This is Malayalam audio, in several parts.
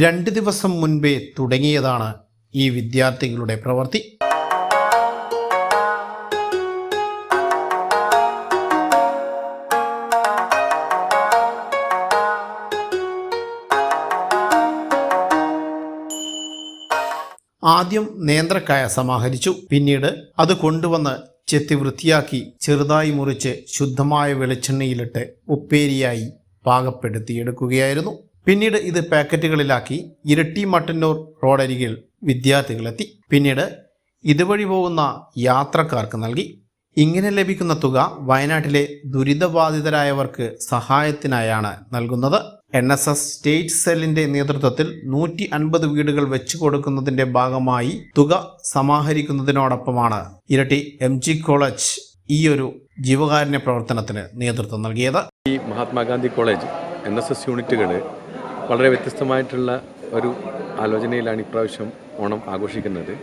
രണ്ട് ദിവസം മുൻപേ തുടങ്ങിയതാണ് ഈ വിദ്യാർത്ഥികളുടെ പ്രവൃത്തി. ആദ്യം നേന്ത്രക്കായ സമാഹരിച്ചു. പിന്നീട് അത് കൊണ്ടുവന്ന് ചെത്തി വൃത്തിയാക്കി ചെറുതായി മുറിച്ച് ശുദ്ധമായ വെളിച്ചെണ്ണയിലിട്ട് ഉപ്പേരിയായി പാകപ്പെടുത്തിയെടുക്കുകയായിരുന്നു. പിന്നീട് ഇത് പാക്കറ്റുകളിലാക്കി ഇരട്ടി മട്ടന്നൂർ റോഡരികിൽ വിദ്യാർത്ഥികളെത്തി. പിന്നീട് ഇതുവഴി പോകുന്ന യാത്രക്കാർക്ക് നൽകി. ഇങ്ങനെ ലഭിക്കുന്ന തുക വയനാട്ടിലെ ദുരിതബാധിതരായവർക്ക് സഹായത്തിനായാണ് നൽകുന്നത്. എൻ എസ് എസ് സ്റ്റേറ്റ് സെല്ലിന്റെ നേതൃത്വത്തിൽ നൂറ്റി അൻപത് വീടുകൾ വെച്ചു കൊടുക്കുന്നതിന്റെ ഭാഗമായി തുക സമാഹരിക്കുന്നതിനോടൊപ്പമാണ് ഇരട്ടി എം ജി കോളേജ് ഈ ഒരു ജീവകാരുണ്യ പ്രവർത്തനത്തിന് നേതൃത്വം നൽകിയത്. ഈ Mahatma Gandhi college N S S യൂണിറ്റുകൾ വളരെ വ്യത്യസ്തമായിട്ടുള്ള ഒരു ആലോചനയിലാണ് ഇപ്രാവശ്യം ഓണം ആഘോഷിക്കുന്നത്.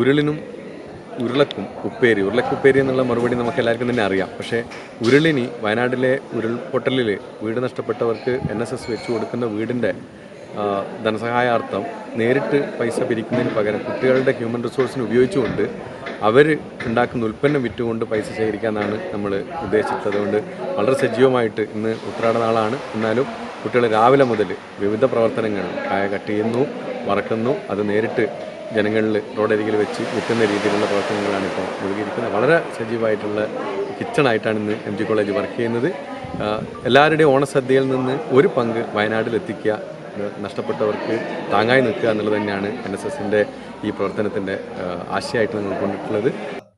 ഉരുളിനും ഉരുളക്കും ഉപ്പേരി ഉരുളക്കുപ്പേരി എന്നുള്ള മറുപടി നമുക്ക് എല്ലാവർക്കും തന്നെ അറിയാം. പക്ഷേ ഉരുളിനി വയനാട്ടിലെ ഉരുൾപൊട്ടലിൽ വീട് നഷ്ടപ്പെട്ടവർക്ക് എൻ എസ് എസ് വെച്ചു കൊടുക്കുന്ന വീടിന്റെ ധനസഹായാർത്ഥം നേരിട്ട് പൈസ പിരിക്കുന്നതിന് പകരം കുട്ടികളുടെ ഹ്യൂമൻ റിസോഴ്സിന് ഉപയോഗിച്ചുകൊണ്ട് അവർ ഉണ്ടാക്കുന്ന ഉൽപ്പന്നം വിറ്റുകൊണ്ട് പൈസ ശേഖരിക്കാമെന്നാണ് നമ്മൾ ഉദ്ദേശിച്ചത്. അതുകൊണ്ട് വളരെ സജീവമായിട്ട് ഇന്ന് ഉത്രാട നാളാണ് എന്നാലും കുട്ടികൾ രാവിലെ മുതൽ വിവിധ പ്രവർത്തനങ്ങൾ കായ കട്ട് ചെയ്യുന്നു വറക്കുന്നു. അത് നേരിട്ട് ജനങ്ങളിൽ റോഡരികിൽ വെച്ച് വിൽക്കുന്ന രീതിയിലുള്ള പ്രവർത്തനങ്ങളാണ് ഇപ്പോൾ ഒഴുകിയിരിക്കുന്നത് വളരെ സജീവമായിട്ടുള്ള കിച്ചണായിട്ടാണ് ഇന്ന് എം ജി കോളേജ് വർക്ക് ചെയ്യുന്നത്. എല്ലാവരുടെയും ഓണസദ്യയിൽ നിന്ന് ഒരു പങ്ക് വയനാട്ടിൽ എത്തിക്കുക നഷ്ടപ്പെട്ടവർക്ക് താങ്ങായി നിൽക്കുക എന്നുള്ളത് തന്നെയാണ് എൻ എസ് എസിന്റെ ഈ പ്രവർത്തനത്തിന്റെ ആശയമായിട്ട് നിങ്ങൾ കൊണ്ടിട്ടുള്ളത്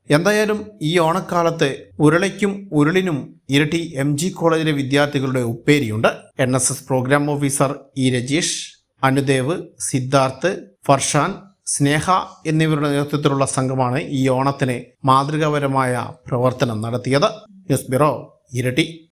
എന്തായാലും ഈ ഓണക്കാലത്ത് ഉരുളയ്ക്കും ഉരുളിനും ഇരട്ടി എം ജി കോളേജിലെ വിദ്യാർത്ഥികളുടെ ഉപ്പേരിയുണ്ട്. N S S program officer E Rajeesh Anudev Siddharth Farshan Sneha എന്നിവരുടെ നേതൃത്വത്തിലുള്ള സംഘമാണ് ഈ ഓണത്തിന് മാതൃകാപരമായ പ്രവർത്തനം നടത്തിയത്. ന്യൂസ് ബ്യൂറോ ഇരട്ടി.